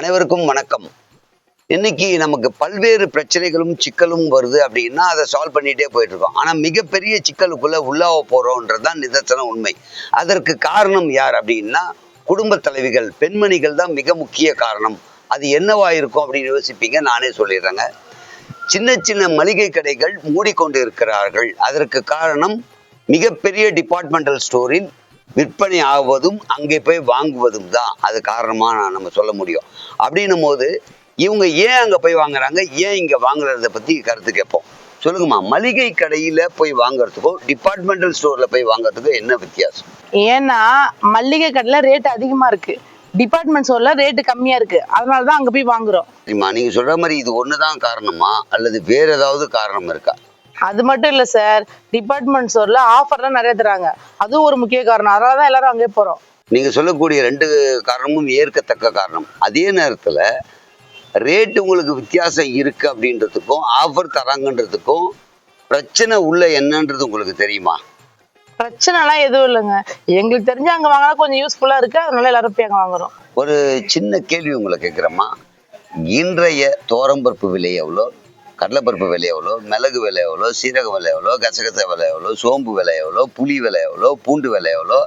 அனைவருக்கும் வணக்கம். இன்னைக்கு நமக்கு பல்வேறு பிரச்சனைகளும் சிக்கலும் வருது அப்படின்னா அதை சால்வ் பண்ணிகிட்டே போயிட்டு இருக்கோம். ஆனால் மிகப்பெரிய சிக்கலுக்குள்ளே உள்ளாவ போகிறோன்றது தான் நிதர்சன உண்மை. அதற்கு காரணம் யார் அப்படின்னா குடும்ப தலைவிகள் பெண்மணிகள் தான் மிக முக்கிய காரணம். அது என்னவா இருக்கும் அப்படின்னு யோசிப்பீங்க நானே சொல்லிடுறேங்க. சின்ன சின்ன மளிகை கடைகள் மூடிக்கொண்டு இருக்கிறார்கள். அதற்கு காரணம் மிகப்பெரிய டிபார்ட்மெண்டல் ஸ்டோரில் விற்பனை ஆவதும் அங்கே போய் வாங்குவதும் தான். அது காரணமாக நான் நம்ம சொல்ல முடியும். அப்படின்னும் போது இவங்க ஏன் அங்கே போய் வாங்குறாங்க? ஏன் இங்கே வாங்குறத பற்றி கருத்து கேட்போம். சொல்லுங்கம்மா மளிகை கடையில் போய் வாங்குறதுக்கும் டிபார்ட்மெண்டல் ஸ்டோரில் போய் வாங்குறதுக்கும் என்ன வித்தியாசம்? ஏன்னா மல்லிகை கடையில ரேட் அதிகமா இருக்கு. டிபார்ட்மெண்ட் ஸ்டோர்ல ரேட் கம்மியா இருக்கு. அதனால தான் அங்க போய் வாங்குறோம். சரிம்மா நீங்கள் சொல்கிற மாதிரி இது ஒன்று தான் காரணமா? அல்லது வேற ஏதாவது காரணம் இருக்கா? அது மட்டும் இல்ல சார் டிபார்ட்மெண்ட் ஸ்டோர்ல ஆஃபர்லாம் நிறைய தராங்க. அதுவும் ஒரு முக்கிய காரணம். அதனால தான் எல்லாரும் அங்கே போறோம். நீங்கள் சொல்லக்கூடிய ரெண்டு காரணமும் ஏற்கத்தக்க காரணம். அதே நேரத்தில் ரேட் உங்களுக்கு வித்தியாசம் இருக்கு அப்படின்றதுக்கும் ஆஃபர் தராங்கன்றதுக்கும் பிரச்சனை உள்ள என்னன்றது உங்களுக்கு தெரியுமா? பிரச்சனைலாம் எதுவும் இல்லைங்க. எங்களுக்கு தெரிஞ்சு அங்க வாங்கினா கொஞ்சம் யூஸ்ஃபுல்லா இருக்கு. அதனால எல்லாரும் போய் அங்க வாங்குறோம். ஒரு சின்ன கேள்வி உங்களை கேட்குறேம்மா. இன்றைய தோரம்பருப்பு விலை எவ்வளோ? கடலைப்பருப்பு விலை எவ்வளோ மிளகு விலை எவ்வளோ சீரக விலை எவ்வளோ கசகச விலை எவ்வளோ சோம்பு விலை எவ்வளோ புளி விலை எவ்வளோ பூண்டு விலை எவ்வளோ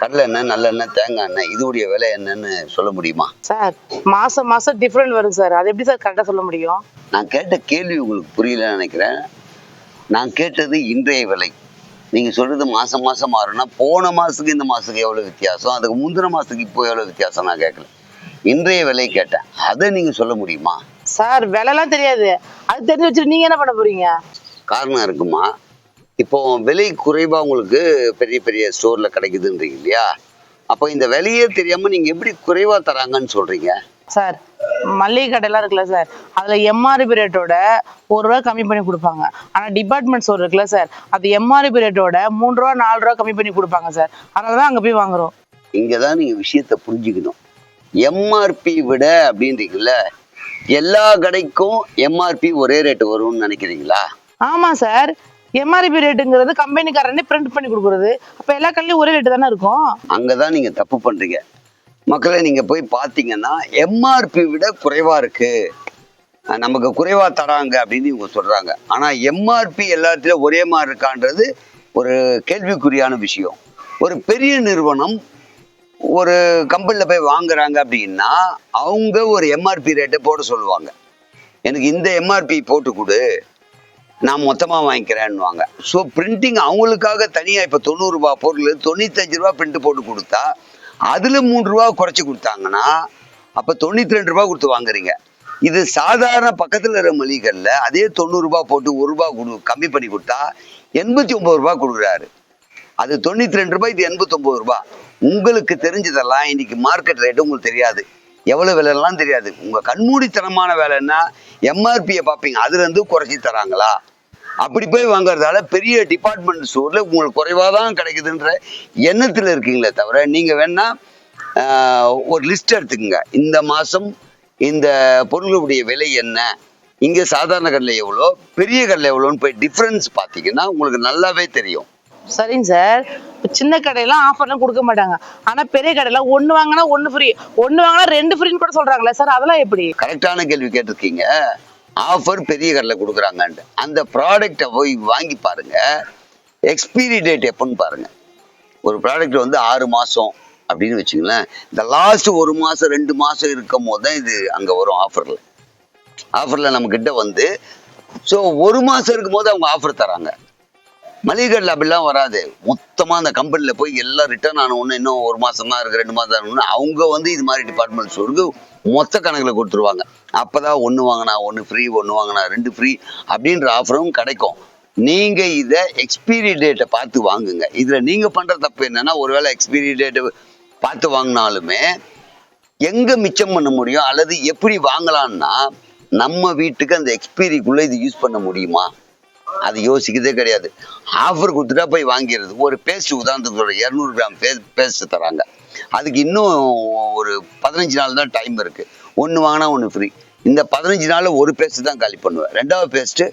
கடலை எண்ணெய் நல்லெண்ணெய் தேங்காய் எண்ணெய் இதோடைய விலை என்னன்னு சொல்ல முடியுமா? சார் மாசம் மாசம் டிஃப்ரெண்ட் வரும் சார். அது எப்படி சார் கரெக்டா சொல்ல முடியும்? நான் கேட்ட கேள்வி உங்களுக்கு புரியலன்னு நினைக்கிறேன். நான் கேட்டது இன்றைய விலை. நீங்க சொல்றது மாசம் மாசம் மாறும்னா போன மாசத்துக்கு இந்த மாசத்துக்கு எவ்வளவு வித்தியாசம்? அதுக்கு முந்தின மாசத்துக்கு இப்போ எவ்வளவு வித்தியாசம் நான் கேட்கல. இன்றைய விலை கேட்டேன். அதை நீங்க சொல்ல முடியுமா? சார் விலைலாம் தெரியாது. அது தெரிஞ்சு வச்சுட்டு நீங்க என்ன பண்ண போறீங்க? காரணம் இருக்குமா? இப்போ விலை குறைவா உங்களுக்கு பெரிய பெரிய ஸ்டோர்ல கிடைக்குதுன்றீங்க இல்லையா? அப்போ இந்த விலையே தெரியாம நீங்க எப்படி குறைவா தராங்கன்னு சொல்றீங்க? சார் மளிகை கடையெல்லாம் இருக்குல்ல சார் அதுல எம்ஆர்பி ரேட்டோட ஒரு ரூபா கம்மி பண்ணி கொடுப்பாங்க. ஆனா டிபார்ட்மெண்ட் ஸ்டோர் இருக்குல்ல சார் அது எம்ஆர்பி ரேட்டோட மூணு ரூபா நாலு ரூபா கம்மி பண்ணி கொடுப்பாங்க சார். அதனால தான் அங்க போய் வாங்குறோம். இங்கே தான் நீங்கள் விஷயத்தை புரிஞ்சுக்கணும். எம்ஆர்பி விட அப்படின்றீங்கல்ல எல்லா கடைக்கும் எம்ஆர்பி ஒரே ரேட்டு வரும்னு நினைக்கிறீங்களா? ஆமா சார் எம்ஆர்பி ரேட்டுங்கிறது கம்பெனிக்காரனே பிரிண்ட் பண்ணி கொடுக்குறது. அப்ப எல்லா கடையிலயும் ஒரே ரேட்டு தானே இருக்கும்? அங்கே தான் நீங்கள் தப்பு பண்ணுறீங்க மக்களை நீங்கள் போய் பார்த்தீங்கன்னா எம்ஆர்பி விட குறைவாக இருக்குது நமக்கு குறைவாக தராங்க அப்படின்னு இவங்க சொல்கிறாங்க ஆனால் எம்ஆர்பி எல்லாத்துலேயும் ஒரே மாதிரி இருக்கான்றது ஒரு கேள்விக்குறியான விஷயம். ஒரு பெரிய நிறுவனம் ஒரு கம்பெனியில் போய் வாங்குறாங்க அப்படின்னா அவங்க ஒரு எம்ஆர்பி ரேட்டை போட சொல்லுவாங்க. எனக்கு இந்த எம்ஆர்பி போட்டு கொடு நான் மொத்தமாக வாங்கிக்கிறேன்னுவாங்க. ஸோ பிரிண்டிங் அவங்களுக்காக தனியாக இப்போ தொண்ணூறுரூபா பொருள் தொண்ணூத்தஞ்சு ரூபா பிரிண்ட் போட்டு கொடுத்தா அதில் மூணு ரூபா குறைச்சி கொடுத்தாங்கன்னா அப்போ தொண்ணூற்றி ரெண்டு ரூபா கொடுத்து வாங்குறீங்க. இது சாதாரண பக்கத்தில் இருக்கிற மளிகைகளில் அதே தொண்ணூறுரூபா போட்டு ஒரு ரூபா கொடு கம்மி பண்ணி கொடுத்தா எண்பத்தி ஒம்பது ரூபா கொடுக்குறாரு. அது தொண்ணூற்றி ரெண்டு ரூபாய் இது எண்பத்தொம்பது ரூபா உங்களுக்கு தெரிஞ்சதெல்லாம் இன்னைக்கு மார்க்கெட் ரேட்டு உங்களுக்கு தெரியாது. எவ்வளோ விலைலாம் தெரியாது. உங்கள் கண்மூடித்தனமான வேலைன்னா எம்ஆர்பியை பார்ப்பீங்க. அதுலேருந்து குறைச்சி தராங்களா? அப்படி போய் வாங்குறதால பெரிய டிபார்ட்மெண்ட் ஸ்டோரில் உங்களுக்கு குறைவாக தான் கிடைக்குதுன்ற எண்ணத்தில் இருக்கீங்களே தவிர நீங்கள் வேணா ஆஹ், ஒரு லிஸ்ட் எடுத்துக்கோங்க. இந்த மாதம் இந்த பொருளுடைய விலை என்ன? இங்கே சாதாரண கடலை எவ்வளோ? பெரிய கடலை எவ்வளோன்னு போய் டிஃப்ரென்ஸ் பார்த்தீங்கன்னா உங்களுக்கு நல்லாவே தெரியும். சரிங்க சார். சின்ன கடையெல்லாம் ஆஃபர்லாம் கொடுக்க மாட்டாங்க. ஆனா பெரிய கடையெல்லாம் ஒன்று வாங்கினா ஒன்று ஃப்ரீ ஒன்று வாங்கினா ரெண்டு ஃப்ரீன்னு கூட சொல்றாங்களே சார் அதெல்லாம் எப்படி? கரெக்டான கேள்வி கேட்டிருக்கீங்க. ஆஃபர் பெரிய கடையில் கொடுக்குறாங்கன்ட்டு. அந்த ப்ராடக்டை போய் வாங்கி பாருங்க. எக்ஸ்பீரி டேட் எப்போன்னு பாருங்க. ஒரு ப்ராடக்ட் வந்து ஆறு மாதம் அப்படின்னு வச்சுங்களேன் இந்த லாஸ்ட் ஒரு மாதம் ரெண்டு மாதம் இருக்கும் போது தான் இது அங்கே வரும் ஆஃபரில் ஆஃபரில் நம்மக்கிட்ட வந்து ஸோ ஒரு மாதம் இருக்கும் போது அவங்க ஆஃபர் தராங்க. மளிகை கடையில் அப்படிலாம் வராது. மொத்தமாக அந்த கம்பெனியில் போய் எல்லாம் ரிட்டர்ன் ஆன ஒன்று இன்னும் ஒரு மாதம் தான் இருக்குது ரெண்டு மாதம் ஒன்று அவங்க வந்து இது மாதிரி டிபார்ட்மெண்ட் ஸ்டோருக்கு மொத்த கணக்கில் கொடுத்துருவாங்க. அப்போ தான் ஒன்று வாங்கினா ஒன்று ஃப்ரீ ஒன்று வாங்கினா ரெண்டு ஃப்ரீ அப்படின்ற ஆஃபரும் கிடைக்கும். நீங்கள் இதை எக்ஸ்பீரி டேட்டை பார்த்து வாங்குங்க. இதில் நீங்கள் பண்ணுற தப்பு என்னென்னா ஒருவேளை எக்ஸ்பீரி டேட்டை பார்த்து வாங்கினாலுமே எங்கே மிச்சம் பண்ண முடியும்? அல்லது எப்படி வாங்கலாம்னா நம்ம வீட்டுக்கு அந்த எக்ஸ்பீரிக்குள்ளே இது யூஸ் பண்ண முடியுமா? அது யோசிக்கிறதே கிடையாது. ஆஃபர் கொடுத்துட்டா போய் வாங்கிடுறது. ஒரு பேஸ்ட் உதாரணத்துக்கு சொல்கிறேன் இரநூறு கிராம் பே பேஸ்ட் தராங்க. அதுக்கு இன்னும் ஒரு பதினஞ்சு நாள் தான் டைம் இருக்குது ஒன்று வாங்கினா ஒன்று ஃப்ரீ இந்த பதினஞ்சு நாளில் ஒரு பேஸ்ட் தான் காலி பண்ணுவேன். ரெண்டாவது பேஸ்ட்டு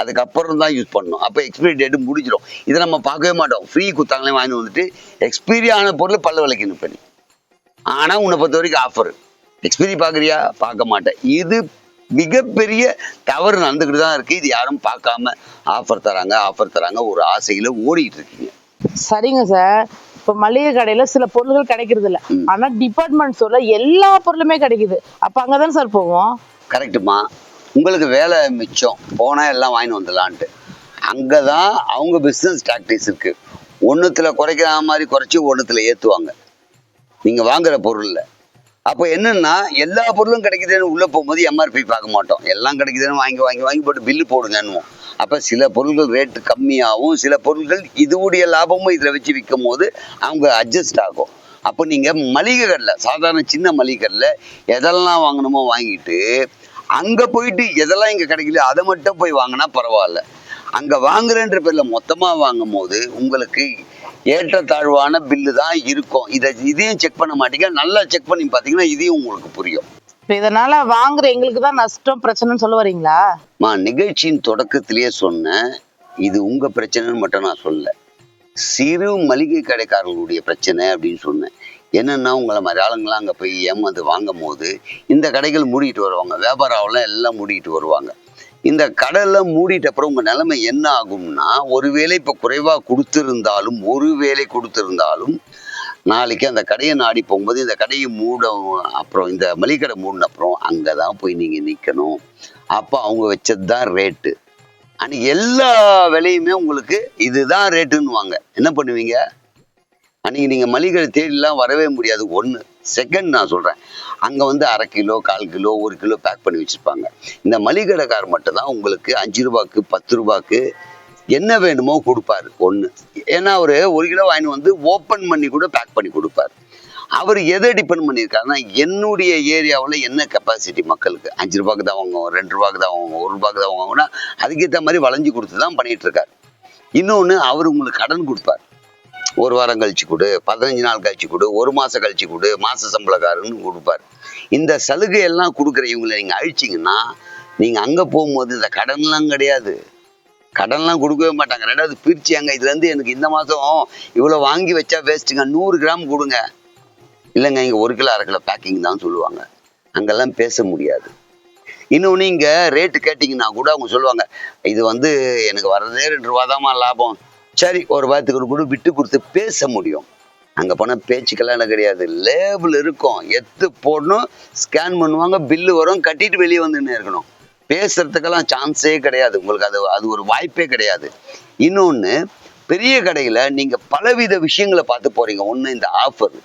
அதுக்கப்புறம் தான் யூஸ் பண்ணணும் அப்போ எக்ஸ்பீரி டேட்டு முடிஞ்சிடும். இதை நம்ம பார்க்கவே மாட்டோம். ஃப்ரீ கொடுத்தாங்களே வாங்கி வந்துட்டு எக்ஸ்பீரி ஆன பொருள் பல்ல விளக்கணும் பண்ணி ஆனால் உன்னை பொறுத்த வரைக்கும் ஆஃபர் எக்ஸ்பீரி பார்க்குறியா? பார்க்க மாட்டேன். இது மிகப்பெரிய தவறு நடந்துக்கிட்டு தான் இருக்கு. இது யாரும் பார்க்காம ஆஃபர் தராங்க ஆஃபர் தராங்க ஒரு ஆசையில ஓடிட்டு இருக்கீங்க. சரிங்க சார். இப்ப மளிகை கடையில சில பொருட்கள் கிடைக்கிறது இல்ல. ம். ஆனா டிபார்ட்மெண்ட் ஸ்டோர்ல எல்லா பொருளுமே கிடைக்குது. அப்ப அங்கதானே சார் போவோம்? கரெக்டுமா உங்களுக்கு வேலை மிச்சம். போனா எல்லாம் வாங்கிட்டு வந்துடலான்ட்டு. அங்கதான் அவங்க பிசினஸ் டாக்டிக்ஸ் இருக்கு. ஒண்ணுத்துல குறைக்கிற மாதிரி குறைச்சி ஒண்ணுத்துல ஏத்துவாங்க. நீங்க வாங்குற பொருள்ல அப்போ என்னன்னா எல்லா பொருளும் கிடைக்குதுன்னு உள்ளே போகும்போது எம்ஆர்பி பார்க்க மாட்டோம். எல்லாம் கிடைக்குதுன்னு வாங்கி வாங்கி வாங்கி போட்டு பில்லு போடுங்கன்னுவோம். அப்போ சில பொருட்கள் ரேட்டு கம்மியாகும். சில பொருட்கள் இதுவுடைய லாபமும் இதில் வச்சு விற்கும் போது அவங்க அட்ஜஸ்ட் ஆகும். அப்போ நீங்கள் மளிகை கடையில் சாதாரண சின்ன மளிகை கடையில் எதெல்லாம் வாங்கணுமோ வாங்கிட்டு அங்கே போயிட்டு எதெல்லாம் இங்கே கிடைக்கல அதை மட்டும் போய் வாங்கினா பரவாயில்ல. அங்கே வாங்குறேன்ற பேரில் மொத்தமாக வாங்கும் போது உங்களுக்கு ஏற்றத்தாழ்வான பில்லு தான் இருக்கும். இதை இதையும் செக் பண்ண மாட்டீங்க. நல்லா செக் பண்ணி பார்த்தீங்கன்னா இதையும் உங்களுக்கு புரியும். இதனால வாங்குற எங்களுக்கு தான் நஷ்டம் பிரச்சனைன்னு சொல்ல வரீங்களா? மா நிகழ்ச்சியின் தொடக்கத்திலேயே சொன்னேன் இது உங்க பிரச்சனைன்னு மட்டும் நான் சொல்லல. சிறு மளிகை கடைக்காரர்களுடைய பிரச்சனை அப்படின்னு சொன்னேன். என்னன்னா உங்களை மாதிரி ஆளுங்களாம் அங்கே போய் ஏமாந்து வாங்கும் போது இந்த கடைகள் மூடிட்டு வருவாங்க. வியாபாரம் எல்லாம் மூடிட்டு வருவாங்க. இந்த கடலை மூடிட்ட அப்புறம் உங்கள் நிலைமை என்ன ஆகும்னா ஒருவேளை இப்போ குறைவாக கொடுத்துருந்தாலும் ஒரு ஒருவேளை கொடுத்துருந்தாலும் நாளைக்கு அந்த கடையை நாடி போகும்போது இந்த கடையை மூட அப்புறம் இந்த மளிகை கடை மூடின அப்புறம் அங்கே தான் போய் நீங்கள் நிற்கணும் அப்போ அவங்க வச்சது தான் ரேட்டு அன்னைக்கு எல்லா விலையுமே உங்களுக்கு இதுதான் ரேட்டுன்னுவாங்க என்ன பண்ணுவீங்க? அன்னைக்கு நீங்கள் மளிகை கடை தேடிலாம் வரவே முடியாது. ஒன்று செகண்ட் நான் சொல்கிறேன் அங்கே வந்து அரை கிலோ கால் கிலோ ஒரு கிலோ பேக் பண்ணி வச்சுருப்பாங்க. இந்த மளிகை கடைக்கார் மட்டும் தான் உங்களுக்கு அஞ்சு ரூபாய்க்கு பத்து ரூபாய்க்கு என்ன வேணுமோ கொடுப்பாரு. ஒன்று ஏன்னா அவர் ஒரு கிலோ வாங்கிட்டு வந்து ஓப்பன் பண்ணி கூட பேக் பண்ணி கொடுப்பாரு. அவர் எதை டிபெண்ட் பண்ணியிருக்காருன்னா என்னுடைய ஏரியாவில் என்ன கெப்பாசிட்டி மக்களுக்கு? அஞ்சு ரூபாய்க்கு தான் வாங்குவோம் ரெண்டு ரூபாய்க்கு தான் வாங்குவோம் ஒரு ரூபாய்க்கு தான் வாங்குவோம்னா அதுக்கேற்ற மாதிரி வளைஞ்சு கொடுத்து தான் பண்ணிகிட்ருக்காரு இன்னொன்று அவர் உங்களுக்கு கடன் கொடுப்பார். ஒரு வாரம் கழிச்சு கொடு பதினஞ்சு நாள் கழிச்சு கொடு ஒரு மாதம் கழிச்சு கொடு மாத சம்பளக்காரன்னு கொடுப்பாரு. இந்த சலுகை எல்லாம் கொடுக்குற இவங்களை நீங்கள் அழிச்சிங்கன்னா நீங்கள் அங்கே போகும்போது இந்த கடன்லாம் கிடையாது. கடன்லாம் கொடுக்கவே மாட்டாங்க. ரெண்டாவது பிரிச்சு அங்கே இதுலேருந்து எனக்கு இந்த மாதம் இவ்வளோ வாங்கி வச்சா வேஸ்ட்டுங்க நூறு கிராம் கொடுங்க. இல்லைங்க இங்கே ஒரு கிலோ அரை கிலோ பேக்கிங் தான் சொல்லுவாங்க. அங்கெல்லாம் பேச முடியாது. இன்னொன்று இங்கே ரேட்டு கேட்டிங்கன்னா கூட அவங்க சொல்லுவாங்க இது வந்து எனக்கு வர்றதே ரெண்டு ரூபா தாம்மா லாபம். சரி ஒரு வாரத்துக்கு கூட விட்டு கொடுத்து பேச முடியும். அங்கே போனால் பேச்சுக்கெல்லாம் கிடையாது. லேபிள் இருக்கும். எத்து போடணும் ஸ்கேன் பண்ணுவாங்க பில்லு வரும் கட்டிட்டு வெளியே வந்துன்னு இருக்கணும். பேசுறதுக்கெல்லாம் சான்ஸே கிடையாது. உங்களுக்கு அது அது ஒரு வாய்ப்பே கிடையாது. இன்னொன்று பெரிய கடையில் நீங்கள் பலவித விஷயங்களை பார்த்து போறீங்க. ஒன்று இந்த ஆஃபர்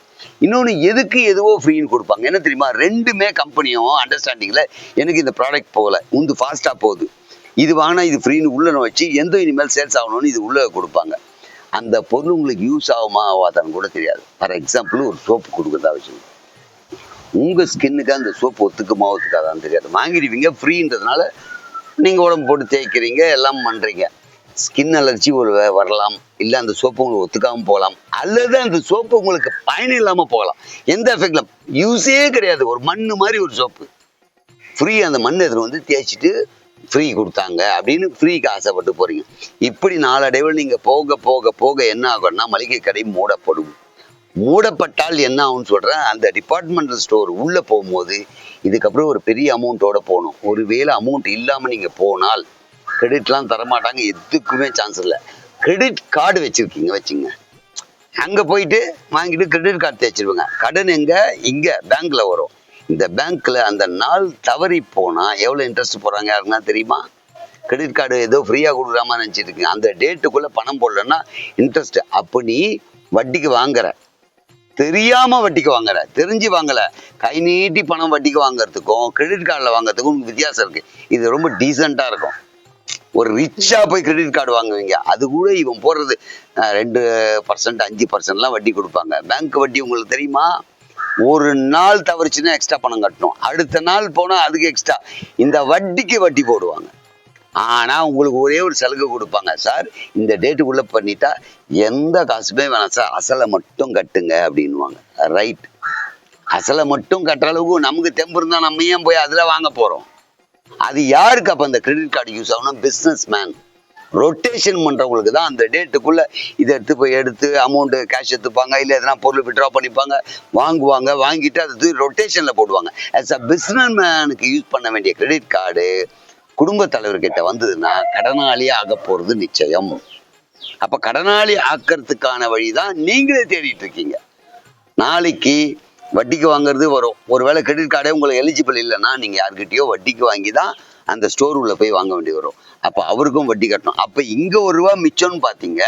இன்னொன்று எதுக்கு எதுவோ ஃப்ரீன்னு கொடுப்பாங்க. என்ன தெரியுமா? ரெண்டுமே கம்பெனியும் அண்டர்ஸ்டாண்டிங்கில் எனக்கு இந்த ப்ராடக்ட் போகல. உந்து ஃபாஸ்ட்டாக போகுது. இது வாங்கினா இது ஃப்ரீன்னு உள்ள வச்சு எந்த இனிமேல் சேல்ஸ் ஆகணும்னு இது உள்ளே கொடுப்பாங்க. அந்த பொருள் உங்களுக்கு யூஸ் ஆகுமா ஆகாதான்னு கூட தெரியாது. ஃபார் எக்ஸாம்பிள் ஒரு சோப்பு கொடுக்குறதா வச்சுக்கோங்க. உங்க ஸ்கின்னுக்கு அந்த சோப்பு ஒத்துக்குமா ஒத்துக்காதான்னு தெரியாது. வாங்கிடுவீங்க ஃப்ரீன்றதுனால நீங்க உடம்பு போட்டு தேய்க்கிறீங்க எல்லாம் பண்றீங்க. ஸ்கின் அலர்ஜி ஒரு வரலாம். இல்ல அந்த சோப்பு உங்களுக்கு ஒத்துக்காம போகலாம். அல்லது அந்த சோப்பு உங்களுக்கு பயன் இல்லாமல் போகலாம். எந்த எஃபெக்டும் யூஸே கிடையாது. ஒரு மண்ணு மாதிரி ஒரு சோப்பு ஃப்ரீ அந்த மண் எடுத்துட்டு வந்து தேய்ச்சிட்டு ஃப்ரீ கொடுத்தாங்க. அப்படின்னு ஃப்ரீக்கு ஆசைப்பட்டு போறீங்க. இப்படி நாளடைவில் நீங்க போக போக போக என்ன ஆகும்னா மளிகை கடை மூடப்படும். மூடப்பட்டால் என்ன ஆகும்னு சொல்றேன். அந்த டிபார்ட்மெண்டல் ஸ்டோர் உள்ள போகும்போது இதுக்கப்புறம் ஒரு பெரிய அமௌண்ட்டோட போகணும். ஒருவேளை அமௌண்ட் இல்லாம நீங்க போனால் கிரெடிட்லாம் தரமாட்டாங்க. எதுக்குமே சான்ஸ் இல்லை. கிரெடிட் கார்டு வச்சிருக்கீங்க வச்சுங்க. அங்க போயிட்டு வாங்கிட்டு கிரெடிட் கார்டு தேய்ச்சிருவாங்க. கடன் எங்க? இங்க பேங்க்ல வரும். இந்த பேங்க்ல அந்த நாள் தவறி போனா எவ்வளவு இன்ட்ரெஸ்ட் போறாங்க யாருன்னா தெரியுமா? கிரெடிட் கார்டு ஏதோ ஃப்ரீயா கொடுக்குறாமா நினைச்சிட்டு இருக்கீங்க. அந்த டேட்டுக்குள்ள பணம் போடலன்னா இன்ட்ரெஸ்ட் அப்போ நீ வட்டிக்கு வாங்குற. தெரியாம வட்டிக்கு வாங்குற. தெரிஞ்சு வாங்கல. கை நீட்டி பணம் வட்டிக்கு வாங்குறதுக்கும் கிரெடிட் கார்டில் வாங்குறதுக்கும் உங்களுக்கு வித்தியாசம் இருக்கு. இது ரொம்ப டீசெண்டா இருக்கும். ஒரு ரிச்சா போய் கிரெடிட் கார்டு வாங்குவீங்க. அது கூட இவன் போடுறது ரெண்டு பர்சன்ட் அஞ்சு பர்சன்ட்லாம் வட்டி கொடுப்பாங்க. பேங்க் வட்டி உங்களுக்கு தெரியுமா? ஒரு நாள் தவறிச்சுன்னா எக்ஸ்ட்ரா பணம் கட்டணும். அடுத்த நாள் போனால் அதுக்கு எக்ஸ்ட்ரா இந்த வட்டிக்கு வட்டி போடுவாங்க. ஆனால் உங்களுக்கு ஒரே ஒரு சலுகை கொடுப்பாங்க. சார் இந்த டேட்டுக்குள்ளே பண்ணிட்டா எந்த காசுமே வேணாம். சார் அசலை மட்டும் கட்டுங்க அப்படின்னுவாங்க. ரைட் அசலை மட்டும் கட்டுற அளவுக்கு நமக்கு தெம்பு இருந்தால் நம்ம ஏன் போய் அதில் வாங்க போகிறோம் அது யாருக்கு அப்போ அந்த கிரெடிட் கார்டு யூஸ் ஆகணும்? பிஸ்னஸ் மேன் ரொட்டேஷன் பண்ணுறவங்களுக்கு தான் அந்த டேட்டுக்குள்ளே இதை எடுத்து போய் எடுத்து அமௌண்ட்டு கேஷ் எடுத்துப்பாங்க இல்லை எதனா பொருள் விட்ரா பண்ணிப்பாங்க வாங்குவாங்க வாங்கிட்டு அது ரொட்டேஷனில் போடுவாங்க. ஆஸ் அ பிஸ்னஸ் மேனுக்கு யூஸ் பண்ண வேண்டிய கிரெடிட் கார்டு குடும்ப தலைவர்கிட்ட வந்ததுன்னா கடனாளியே ஆக போகிறது நிச்சயம். அப்போ கடனாளி ஆக்கிறதுக்கான வழிதான் நீங்களே தேடிட்டு இருக்கீங்க. நாளைக்கு வட்டிக்கு வாங்குறது வரும். ஒருவேளை கிரெடிட் கார்டே உங்களுக்கு எலிஜிபிள் இல்லைன்னா நீங்கள் யார்கிட்டயோ வட்டிக்கு வாங்கி தான் அந்த ஸ்டோர் உள்ள போய் வாங்க வேண்டி வரும். அப்போ அவருக்கும் வட்டி கட்டணும். அப்போ இங்கே ஒரு ரூபா மிச்சம்னு பார்த்தீங்க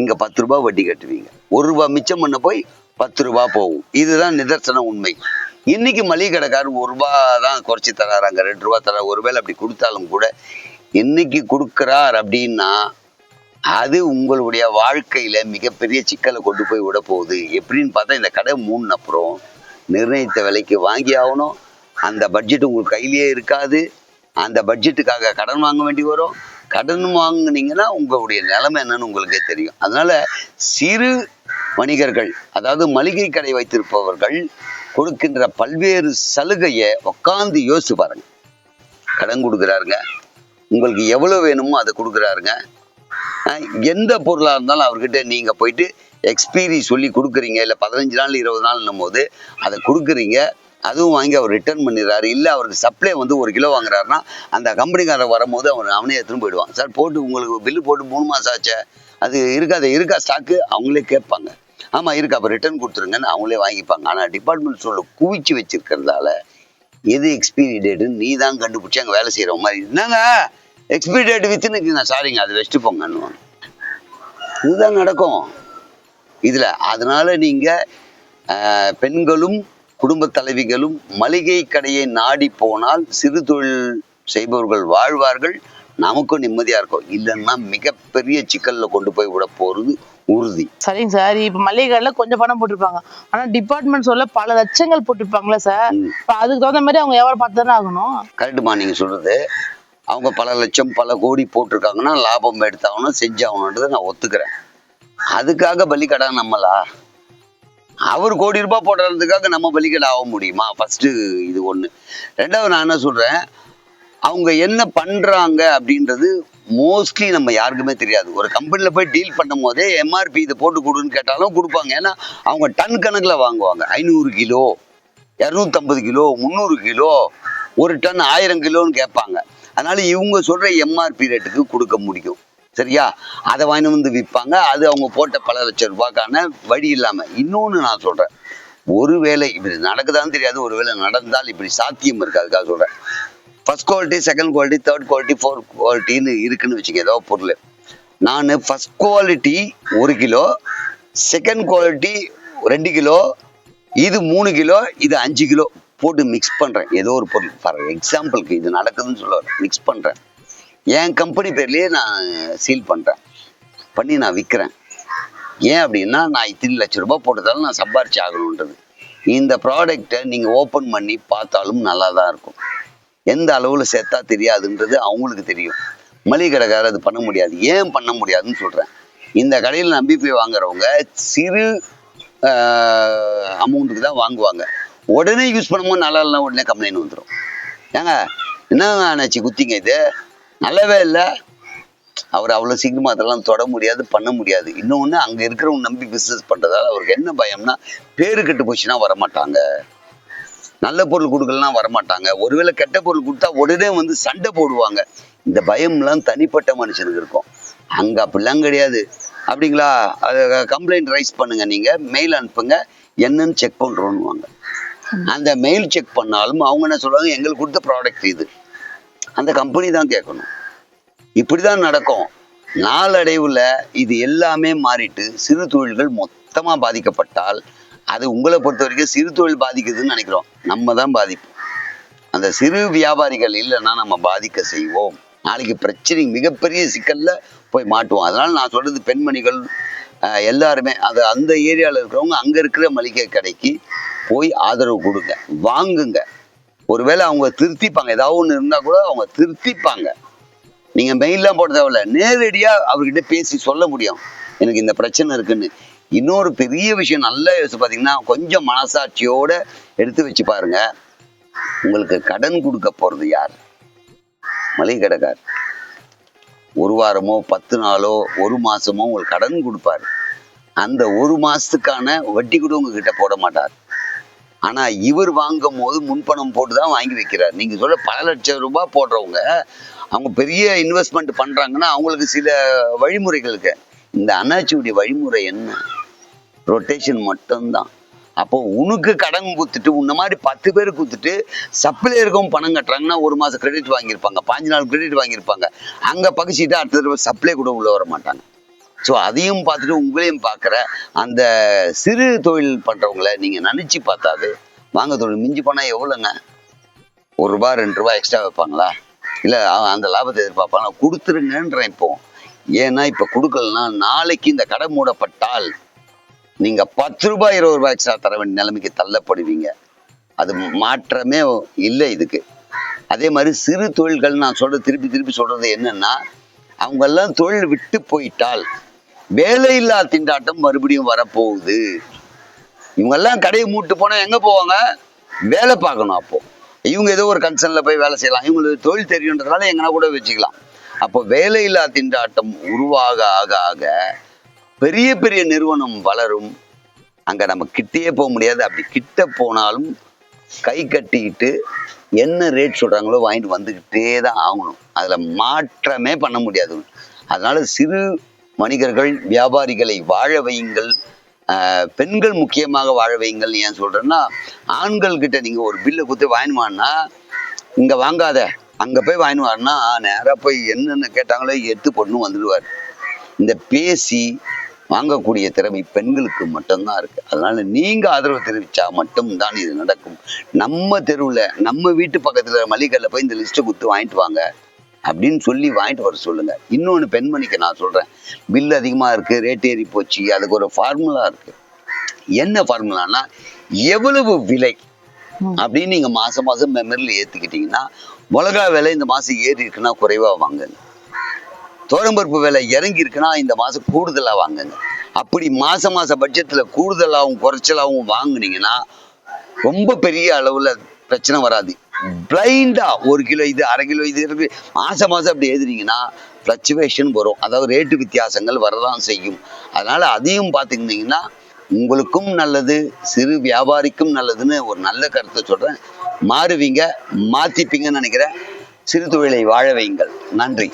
இங்கே பத்து ரூபா வட்டி கட்டுவீங்க. ஒரு ரூபா மிச்சம் பண்ண போய் பத்து ரூபாய் போகும். இதுதான் நிதர்சன உண்மை. இன்னைக்கு மளிகை கடைக்காரர் ஒரு ரூபா தான் குறைச்சி தராங்க ரெண்டு ரூபா தர ஒருவேளை அப்படி கொடுத்தாலும் கூட இன்னைக்கு கொடுக்குறார் அப்படின்னா அது உங்களுடைய வாழ்க்கையில மிகப்பெரிய சிக்கலை கொண்டு போய் விட போகுது. எப்படின்னு பார்த்தா இந்த கடை மூணு அப்புறம் நிர்ணயித்த விலைக்கு வாங்கி ஆகணும். அந்த பட்ஜெட் உங்களுக்கு கையிலேயே இருக்காது. அந்த பட்ஜெட்டுக்காக கடன் வாங்க வேண்டி வரும். கடன் வாங்குனீங்கன்னா உங்களுடைய நிலைமை என்னன்னு உங்களுக்கே தெரியும். அதனால சிறு வணிகர்கள் அதாவது மளிகை கடை வைத்திருப்பவர்கள் கொடுக்கின்ற பல்வேறு சலுகையை உட்காந்து யோசிச்சு பாருங்க. கடன் கொடுக்குறாருங்க. உங்களுக்கு எவ்வளவு வேணுமோ அதை கொடுக்குறாருங்க. எந்த பொருளாக இருந்தாலும் அவர்கிட்ட நீங்கள் போயிட்டு எக்ஸ்பீரி சொல்லி கொடுக்குறீங்க இல்லை பதினஞ்சு நாள் இருபது நாள்னும் போது அதை கொடுக்குறீங்க. அதுவும் வாங்கி அவர் ரிட்டர்ன் பண்ணிடுறாரு. இல்லை அவருக்கு சப்ளை வந்து ஒரு கிலோ வாங்குறாருன்னா அந்த கம்பெனிக்காரர் வரும்போது அவர் அவனே எடுத்துன்னு போயிடுவான். சார் போட்டு உங்களுக்கு பில்லு போட்டு மூணு மாதம் ஆச்சே? அது இருக்காது இருக்கா? ஸ்டாக்கு அவங்களே கேட்பாங்க. ஆமாம் இருக்கு. அப்போ ரிட்டர்ன் கொடுத்துருங்கன்னு அவங்களே வாங்கிப்பாங்க. ஆனால் டிபார்ட்மெண்ட் ஸ்டோரில் குவிச்சு வச்சிருக்கிறதால எது எக்ஸ்பீரி டேட்டுன்னு நீ தான் கண்டுபிடிச்சி அங்கே வேலை செய்கிற மாதிரி என்னங்க? எக்ஸ்பீரி டேட் வித்துன்னு நான் சாரிங்க அது வச்சுட்டு போங்கன்னுவாங்க இதுதான் நடக்கும். இதில் அதனால் நீங்கள் பெண்களும் குடும்ப தலைவிகளும் மளிகை கடையை நாடி போனால் சிறு தொழில் செய்பவர்கள் வாழ்வார்கள். நமக்கும் நிம்மதியா இருக்கும். இல்லைன்னா மிகப்பெரிய சிக்கல்ல கொண்டு போய் விட போறது உறுதி. சரிங்க சார். இப்ப மளிகை கடையில கொஞ்சம் பணம் போட்டிருப்பாங்க. ஆனா டிபார்ட்மெண்ட் சொல்ல பல லட்சங்கள் போட்டிருப்பாங்களே சார். அதுக்கு தகுந்த மாதிரி அவங்க வியாபாரம் பார்த்து தானே ஆகணும். கரெக்டுமா நீங்க சொல்றது. அவங்க பல லட்சம் பல கோடி போட்டிருக்காங்கன்னா லாபம் எடுத்தாகணும் செஞ்சாகணுன்றதை நான் ஒத்துக்கிறேன். அதுக்காக பலிக்கடா நம்மளா? அவர் கோடி ரூபாய் போடுறதுக்காக நம்ம பலிக்கடை ஆக முடியுமா? ஃபஸ்ட்டு இது ஒன்று ரெண்டாவது நான் என்ன சொல்கிறேன் அவங்க என்ன பண்ணுறாங்க அப்படின்றது மோஸ்ட்லி நம்ம யாருக்குமே தெரியாது. ஒரு கம்பெனியில் போய் டீல் பண்ணும் போதே எம்ஆர்பி இதை போட்டு கொடுன்னு கேட்டாலும் கொடுப்பாங்க. ஏன்னா அவங்க டன் கணக்கில் வாங்குவாங்க. ஐநூறு கிலோ இரநூத்தம்பது கிலோ முந்நூறு கிலோ ஒரு டன் ஆயிரம் கிலோன்னு கேட்பாங்க. அதனால இவங்க சொல்கிற எம்ஆர்பி ரேட்டுக்கு கொடுக்க முடியும். சரியா? அதை வாங்கி வந்து விற்பாங்க. அது அவங்க போட்ட பல லட்சம் ரூபாய்க்கான வழி இல்லாம. இன்னொன்னு நான் சொல்றேன். ஒருவேளை இப்படி நடக்குதான்னு தெரியாது. ஒருவேளை நடந்தால் இப்படி சாத்தியம் இருக்கு. அதுக்காக சொல்றேன். First quality second quality third quality fourth குவாலிட்டின்னு இருக்குன்னு வச்சுக்க ஏதோ பொருள். நான் ஃபர்ஸ்ட் குவாலிட்டி ஒரு கிலோ செகண்ட் குவாலிட்டி ரெண்டு கிலோ இது மூணு கிலோ இது அஞ்சு கிலோ போட்டு மிக்ஸ் பண்ணுறேன் ஏதோ ஒரு பொருள். ஃபார் எக்ஸாம்பிளுக்கு இது நடக்குதுன்னு சொல்ல மிக்ஸ் பண்றேன். என் கம்பெனி பேர்லயே நான் சீல் பண்றேன். பண்ணி நான் விற்கிறேன் ஏன் அப்படின்னா நான் இத்தனை லட்ச ரூபாய் போட்டதால நான் சம்பாரிச்சு ஆகணுன்றது. இந்த ப்ராடக்டை நீங்கள் ஓப்பன் பண்ணி பார்த்தாலும் நல்லா தான் இருக்கும். எந்த அளவில் சேர்த்தா தெரியாதுன்றது அவங்களுக்கு தெரியும். மளிகை கடைக்காரர் அது பண்ண முடியாது. ஏன் பண்ண முடியாதுன்னு சொல்றேன். இந்த கடையில் நம்பி போய் வாங்குறவங்க சிறு அமௌண்ட்டுக்கு தான் வாங்குவாங்க. உடனே யூஸ் பண்ணும்போது நல்லா இல்லைன்னா உடனே கம்ப்ளைண்ட் வந்துடும் ஏங்க என்ன ஆனாச்சு குத்திங்க இது? நல்லாவே இல்லை. அவர் அவ்வளோ சீக்கிரமாக அதெல்லாம் தொட முடியாது பண்ண முடியாது. இன்னொன்று அங்கே இருக்கிறவங்க நம்பி பிஸ்னஸ் பண்ணுறதால அவருக்கு என்ன பயம்னா பேரு கெட்டு போச்சுன்னா வரமாட்டாங்க. நல்ல பொருள் கொடுக்கலாம் வரமாட்டாங்க. ஒருவேளை கெட்ட பொருள் கொடுத்தா உடனே வந்து சண்டை போடுவாங்க. இந்த பயம்லாம் தனிப்பட்ட மனுஷனுக்கு இருக்கும். அங்கே அப்படிலாம் கிடையாது. அப்படிங்களா? அது கம்ப்ளைண்ட் ரைஸ் பண்ணுங்க நீங்கள் மெயில் அனுப்புங்க என்னன்னு செக் பண்ணுறோன்னுவாங்க அந்த மெயில் செக் பண்ணாலும் அவங்க என்ன சொல்லுவாங்க எங்களுக்கு கொடுத்த ப்ராடக்ட் இது. அந்த கம்பெனி தான் கேட்கணும். இப்படி தான் நடக்கும். நாளடைவில் இது எல்லாமே மாறிட்டு சிறு தொழில்கள் மொத்தமாக பாதிக்கப்பட்டால் அது உங்களை பொறுத்த வரைக்கும் சிறு தொழில் பாதிக்குதுன்னு நினைக்கிறோம். நம்ம தான் பாதிப்போம். அந்த சிறு வியாபாரிகள் இல்லைன்னா நம்ம பாதிக்க செய்வோம். நாளைக்கு பிரச்சனை மிகப்பெரிய சிக்கலில் போய் மாட்டுவோம். அதனால் நான் சொல்கிறது பெண்மணிகள் எல்லாருமே அது அந்த ஏரியாவில் இருக்கிறவங்க அங்கே இருக்கிற மளிகை கடைக்கு போய் ஆதரவு கொடுங்க. வாங்குங்க. ஒருவேளை அவங்க திருத்திப்பாங்க. ஏதாவது ஒன்று இருந்தால் கூட அவங்க திருத்திப்பாங்க. நீங்கள் மெயிலெலாம் போட தேவையில்ல. நேரடியாக அவர்கிட்ட பேசி சொல்ல முடியும். எனக்கு இந்த பிரச்சனை இருக்குன்னு. இன்னொரு பெரிய விஷயம் நல்லா யோசிச்சு பார்த்தீங்கன்னா கொஞ்சம் மனசாட்சியோடு எடுத்து வச்சு பாருங்க. உங்களுக்கு கடன் கொடுக்க போகிறது யார்? மளிகை கடைக்கார் ஒரு வாரமோ பத்து நாளோ ஒரு மாதமோ உங்களுக்கு கடன் கொடுப்பாரு. அந்த ஒரு மாதத்துக்கான வட்டி கூட உங்ககிட்ட போட மாட்டார். ஆனால் இவர் வாங்கும் போது முன்பணம் போட்டு தான் வாங்கி வைக்கிறார். நீங்கள் சொல்ல பல லட்சம் ரூபாய் போடுறவங்க அவங்க பெரிய இன்வெஸ்ட்மெண்ட் பண்ணுறாங்கன்னா அவங்களுக்கு சில வழிமுறைகள் இருக்கு. இந்த அண்ணாச்சியுடைய வழிமுறை என்ன? ரொட்டேஷன் மட்டும்தான். அப்போ உனக்கு கடன் குத்துட்டு உன்ன மாதிரி பத்து பேர் குத்துட்டு சப்ளையருக்கும் பணம் கட்டுறாங்கன்னா ஒரு மாதம் கிரெடிட் வாங்கியிருப்பாங்க பாஞ்சு நாள் கிரெடிட் வாங்கியிருப்பாங்க. அங்கே பகிச்சிட்டு அடுத்த தடவை சப்ளை கூட உள்ள வர மாட்டாங்க. ஸோ அதையும் பார்த்துட்டு உங்களையும் பார்க்குற அந்த சிறு தொழில் பண்றவங்கள நீங்க நினைச்சு பார்த்தாது வாங்க தொழில் மிஞ்சி போனால் எவ்வளோங்க ஒரு ரூபா ரெண்டு ரூபா எக்ஸ்ட்ரா வைப்பாங்களா? இல்ல அந்த லாபத்தை எதிர்பார்ப்பாங்க கொடுத்துருங்கன்றேன் இப்போ. ஏன்னா இப்ப கொடுக்கலன்னா நாளைக்கு இந்த கடை மூடப்பட்டால் நீங்க பத்து ரூபாய் இருபது ரூபாய் எக்ஸ்ட்ரா தர வேண்டிய நிலைமைக்கு தள்ளப்படுவீங்க. அது மாற்றமே இல்லை இதுக்கு. அதே மாதிரி சிறு தொழில்கள் நான் சொல்றது திருப்பி திருப்பி சொல்றது என்னன்னா அவங்க எல்லாம் தொழில் விட்டு போயிட்டால் வேலையில்லா திண்டாட்டம் மறுபடியும் வரப்போகுது. இவங்க எல்லாம் கடையை மூட்டு போனா எங்க போவாங்க? வேலை பார்க்கணும் அப்போ. இவங்க ஏதோ ஒரு கன்சர்ன்ல போய் வேலை செய்யலாம். இவங்களுக்கு தொழில் தெரியுன்றதுனால எங்கன்னா கூட வச்சுக்கலாம். அப்போ வேலையில்லா திண்டாட்டம் உருவாக ஆக ஆக பெரிய பெரிய நிறுவனம் வளரும். அங்க நம்ம கிட்டேயே போக முடியாது. அப்படி கிட்ட போனாலும் கை கட்டிக்கிட்டு என்ன ரேட் சொல்றாங்களோ வாங்கிட்டு வந்துக்கிட்டே தான் ஆகணும். அதுல மாற்றமே பண்ண முடியாது. அதனால சிறு வணிகர்கள் வியாபாரிகளை வாழ வையுங்கள். ஆஹ் பெண்கள் முக்கியமாக வாழ வையுங்கள். ஏன் சொல்றேன்னா ஆண்கள் கிட்ட நீங்க ஒரு பில்லை கொடுத்து வாங்கினுவான்னா இங்க வாங்காத. அங்க போய் வாங்கினுவார்னா நேரா போய் என்னென்ன கேட்டாங்களோ எடுத்து பொண்ணு வந்துடுவார். இந்த பேசி வாங்கக்கூடிய திறமை பெண்களுக்கு மட்டும்தான் இருக்கு. அதனால நீங்க ஆதரவு தெரிவிச்சா மட்டும்தான் இது நடக்கும். நம்ம தெருவுல நம்ம வீட்டு பக்கத்துல மளிகையில் போய் இந்த லிஸ்ட்டை கொடுத்து வாங்கிட்டு வாங்க. அப்படின்னு சொல்லி வாங்கிட்டு வர சொல்லுங்க. இன்னொன்னு பெண்மணிக்கு நான் சொல்றேன். பில் அதிகமா இருக்கு ரேட் ஏறி போச்சு அதுக்கு ஒரு ஃபார்முலா இருக்கு. என்ன ஃபார்முலானா எவ்வளவு விலை. அப்படின்னு நீங்க மாசம் மாசம் மெமரியில் ஏத்துக்கிட்டீங்கன்னா மிளகா விலை இந்த மாசம் ஏறி இருக்குன்னா குறைவா வாங்குங்க. தோரம்பருப்பு விலை இறங்கி இருக்குன்னா இந்த மாசம் கூடுதலா வாங்குங்க. அப்படி மாசம் மாச பட்ஜெட்ல கூடுதலாகவும் குறைச்சலாகவும் வாங்குனீங்கன்னா ரொம்ப பெரிய அளவுல பிரச்சனை வராது. பிளைண்டா ஒரு கிலோ இது அரை கிலோ இது இருக்கு. மாசம் மாசம் அப்படி எழுதுனீங்கன்னா ஃப்ளக்சுவேஷன் வரும். அதாவது ரேட்டு வித்தியாசங்கள் வரதான் செய்யும். அதனால அதையும் பார்த்துக்கிட்டீங்கன்னா உங்களுக்கும் நல்லது சிறு வியாபாரிக்கும் நல்லதுன்னு ஒரு நல்ல கருத்தை சொல்றேன். மாறுவீங்க மாத்திப்பீங்கன்னு நினைக்கிறேன். சிறு தொழிலை வாழ வையுங்கள். நன்றி.